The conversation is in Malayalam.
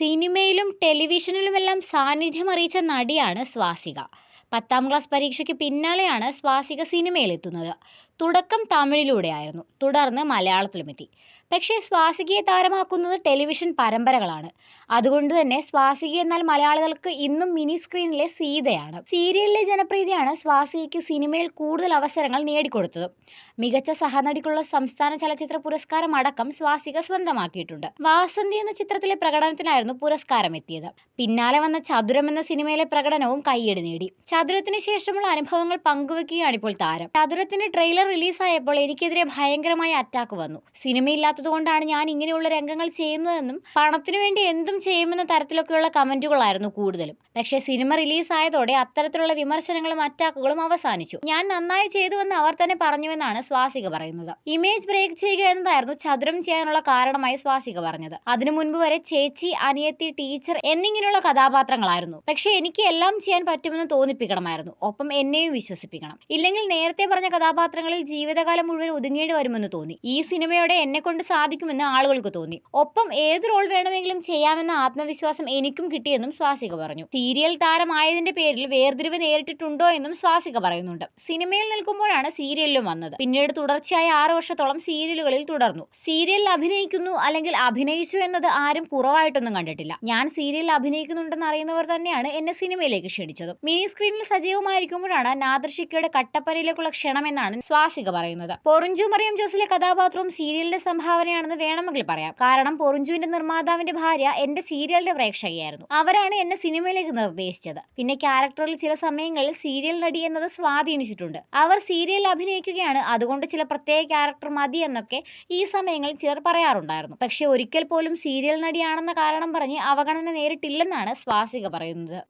സിനിമയിലും ടെലിവിഷനിലുമെല്ലാം സാന്നിധ്യം അറിയിച്ച നടിയാണ് സ്വാസിക. പത്താം ക്ലാസ് പരീക്ഷയ്ക്ക് പിന്നാലെയാണ് സ്വാസിക സിനിമയിലെത്തുന്നത്. തുടക്കം തമിഴിലൂടെയായിരുന്നു തുടർന്ന് മലയാളത്തിലുമെത്തി. പക്ഷേ സ്വാസികയെ താരമാക്കുന്നത് ടെലിവിഷൻ പരമ്പരകളാണ്. അതുകൊണ്ട് തന്നെ സ്വാസിക എന്നാൽ മലയാളികൾക്ക് ഇന്നും മിനി സ്ക്രീനിലെ സീതയാണ്. സീരിയലിലെ ജനപ്രീതിയാണ് സ്വാസികയ്ക്ക് സിനിമയിൽ കൂടുതൽ അവസരങ്ങൾ നേടിക്കൊടുത്തത്. മികച്ച സഹനടിക്കുള്ള സംസ്ഥാന ചലച്ചിത്ര പുരസ്കാരം അടക്കം സ്വാസിക സ്വന്തമാക്കിയിട്ടുണ്ട്. വാസന്തി എന്ന ചിത്രത്തിലെ പ്രകടനത്തിനായിരുന്നു പുരസ്കാരം എത്തിയത് പിന്നാലെ വന്ന ചതുരം എന്ന സിനിമയിലെ പ്രകടനവും കയ്യടി നേടി. ചതുരത്തിന് ശേഷമുള്ള അനുഭവങ്ങൾ പങ്കുവെക്കുകയാണ് ഇപ്പോൾ താരം. ചതുരത്തിന്റെ ട്രെയിലർ റിലീസായപ്പോൾ എനിക്കെതിരെ ഭയങ്കരമായ അറ്റാക്ക് വന്നു. സിനിമയില്ലാത്തതുകൊണ്ടാണ് ഞാൻ ഇങ്ങനെയുള്ള രംഗങ്ങൾ ചെയ്യുന്നതെന്നും പണത്തിനു വേണ്ടി എന്തും ചെയ്യുമെന്ന തരത്തിലൊക്കെയുള്ള കമന്റുകളായിരുന്നു കൂടുതലും. പക്ഷേ സിനിമ റിലീസായതോടെ അത്തരത്തിലുള്ള വിമർശനങ്ങളും അറ്റാക്കുകളും അവസാനിച്ചു. ഞാൻ നന്നായി ചെയ്തുവെന്ന് അവർ തന്നെ പറഞ്ഞുവെന്നാണ് സ്വാസിക പറയുന്നത്. ഇമേജ് ബ്രേക്ക് ചെയ്യുക എന്നതായിരുന്നു ചതുരം ചെയ്യാനുള്ള കാരണമായി സ്വാസിക പറഞ്ഞത്. അതിനു മുൻപ് വരെ ചേച്ചി അനിയത്തി ടീച്ചർ എന്നിങ്ങനെയുള്ള കഥാപാത്രങ്ങളായിരുന്നു. പക്ഷേ എനിക്ക് എല്ലാം ചെയ്യാൻ പറ്റുമെന്ന് തോന്നിപ്പിക്കണമായിരുന്നു. ഒപ്പം എന്നെയും വിശ്വസിപ്പിക്കണം. ഇല്ലെങ്കിൽ നേരത്തെ പറഞ്ഞ കഥാപാത്രങ്ങളിൽ ജീവിതകാലം മുഴുവൻ ഒതുങ്ങേണ്ടി വരുമെന്ന് തോന്നി. ഈ സിനിമയോടെ എന്നെ കൊണ്ട് സാധിക്കുമെന്ന് ആളുകൾക്ക് തോന്നി. ഒപ്പം ഏത് റോൾ വേണമെങ്കിലും ചെയ്യാമെന്ന ആത്മവിശ്വാസം എനിക്കും കിട്ടിയെന്നും സ്വാസിക പറഞ്ഞു. സീരിയൽ താരമായതിന്റെ പേരിൽ വേർതിരിവ് നേരിട്ടിട്ടുണ്ടോ എന്നും സ്വാസിക പറയുന്നുണ്ട്. സിനിമയിൽ നിൽക്കുമ്പോഴാണ് സീരിയലിലും വന്നത്. പിന്നീട് തുടർച്ചയായ ആറു വർഷത്തോളം സീരിയലുകളിൽ തുടർന്നു. സീരിയലിൽ അഭിനയിക്കുന്നു അല്ലെങ്കിൽ അഭിനയിച്ചു എന്നത് ആരും കുറവായിട്ടൊന്നും കണ്ടിട്ടില്ല. ഞാൻ സീരിയലിൽ അഭിനയിക്കുന്നുണ്ടെന്ന് അറിയുന്നവർ തന്നെയാണ് എന്നെ സിനിമയിലേക്ക് ക്ഷണിച്ചത്. മിനി സ്ക്രീനിൽ സജീവമായിരിക്കുമ്പോഴാണ് നാദർഷിക്കയുടെ കട്ടപ്പനയിലേക്കുള്ള ക്ഷണമെന്നാണ് സ്വാസിക പറയുന്നത്. പൊറിഞ്ചു മറിയം ജോസിലെ കഥാപാത്രവും സീരിയലിന്റെ സംഭാവനയാണെന്ന് വേണമെങ്കിൽ പറയാം. കാരണം പൊറിഞ്ചുവിന്റെ നിർമ്മാതാവിന്റെ ഭാര്യ എന്റെ സീരിയലിന്റെ പ്രേക്ഷകയായിരുന്നു. അവരാണ് എന്നെ സിനിമയിലേക്ക് നിർദ്ദേശിച്ചത്. പിന്നെ ക്യാരക്ടറിൽ ചില സമയങ്ങളിൽ സീരിയൽ നടി എന്നത് സ്വാധീനിച്ചിട്ടുണ്ട്. അവർ സീരിയൽ അഭിനയിക്കുകയാണ്. അതുകൊണ്ട് ചില പ്രത്യേക ക്യാരക്ടർ മതി എന്നൊക്കെ ഈ സമയങ്ങളിൽ ചിലർ പറയാറുണ്ടായിരുന്നു. പക്ഷെ ഒരിക്കൽ പോലും സീരിയൽ നടിയാണെന്ന കാരണം പറഞ്ഞ് അവഗണന നേരിട്ടില്ലെന്നാണ് സ്വാസിക പറയുന്നത്.